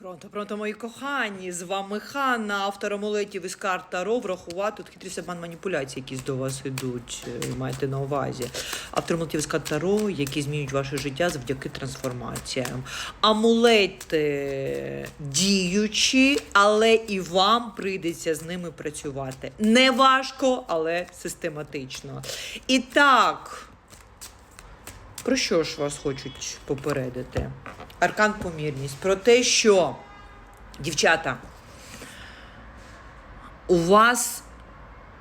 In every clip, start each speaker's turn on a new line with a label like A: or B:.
A: Пронто, пронто, мої кохані, з вами Ханна, автор амулетів із карт Таро, врахувати тут хитрі обман маніпуляції, які до вас йдуть, е, маєте на увазі. Автор амулетів із карт Таро, які змінюють ваше життя завдяки трансформаціям. Амулети діючі, але і вам прийдеться з ними працювати. Не важко, але систематично. І так. Про що ж вас хочуть попередити? Аркан помірність. Про те, що, дівчата, у вас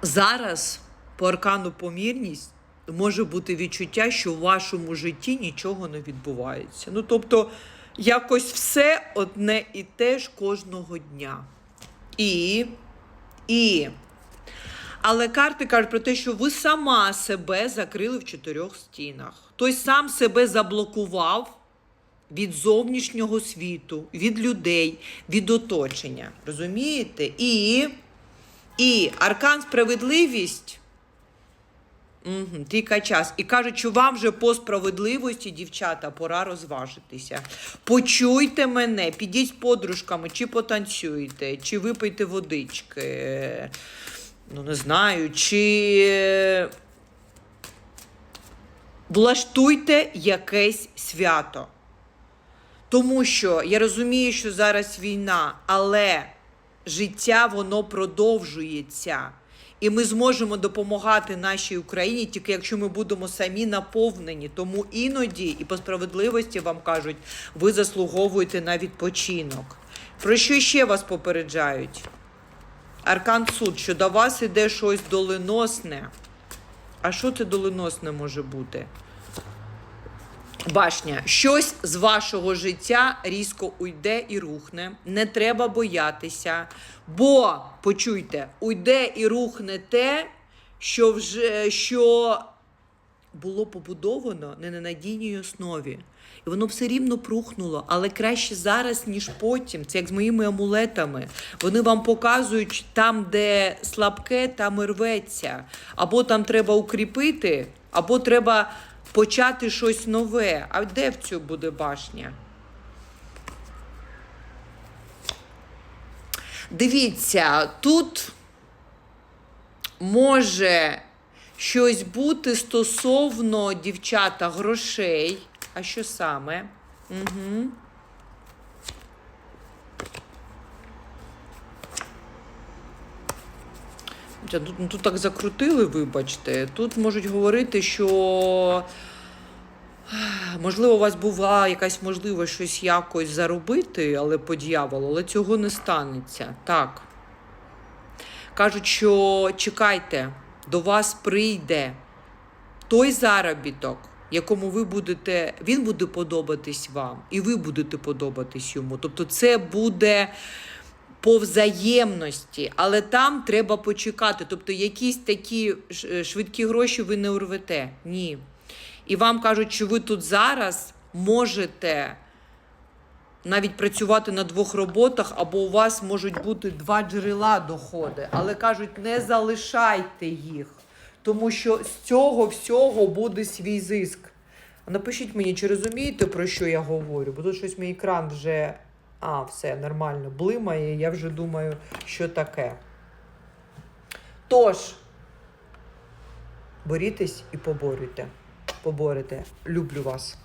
A: зараз по аркану помірність може бути відчуття, що в вашому житті нічого не відбувається. Ну, тобто, якось все одне і те ж кожного дня. І, і але карти кажуть про те, що ви сама себе закрили в чотирьох стінах. Той сам себе заблокував від зовнішнього світу, від людей, від оточення. Розумієте? І, і аркан справедливість. Угу, тільки час. І кажуть, що вам вже по справедливості, дівчата, пора розважитися. Почуйте мене, підіть з подружками, чи потанцюйте, чи випийте водички. Ну, не знаю, чи влаштуйте якесь свято. Тому що я розумію, що зараз війна, але життя воно продовжується. І ми зможемо допомагати нашій Україні тільки якщо ми будемо самі наповнені. Тому іноді і по справедливості вам кажуть, ви заслуговуєте на відпочинок. Про що ще вас попереджають? Аркан суд, що до вас іде щось доленосне. А що це доленосне може бути? Башня, щось з вашого життя різко уйде і рухне. Не треба боятися. Бо, почуйте, уйде і рухне те, що вже що було побудовано не на надійній основі. І воно все рівно прухнуло, але краще зараз, ніж потім. Це як з моїми амулетами. Вони вам показують там, де слабке, там і рветься. Або там треба укріпити, або треба почати щось нове. А де в цю буде башня? Дивіться, тут може щось бути стосовно дівчата грошей. А що саме? Угу. Тут, ну, тут так закрутили, вибачте. Тут можуть говорити, що можливо, у вас була якась можливість щось якось заробити, але по дьяволу, але цього не станеться. Так. Кажуть, що чекайте, до вас прийде той заробіток, якому ви будете, він буде подобатись вам, і ви будете подобатись йому. Тобто, це буде по взаємності, але там треба почекати. Тобто, якісь такі швидкі гроші ви не урвете. Ні. І вам кажуть, що ви тут зараз можете навіть працювати на двох роботах, або у вас можуть бути два джерела доходи. Але кажуть, не залишайте їх, тому що з цього всього буде свій зиск. Напишіть мені, чи розумієте, про що я говорю? Бо тут щось мій екран вже. А, все, нормально, блимає, я вже думаю, що таке. Тож, борітесь і поборюйте. Поборете. Люблю вас.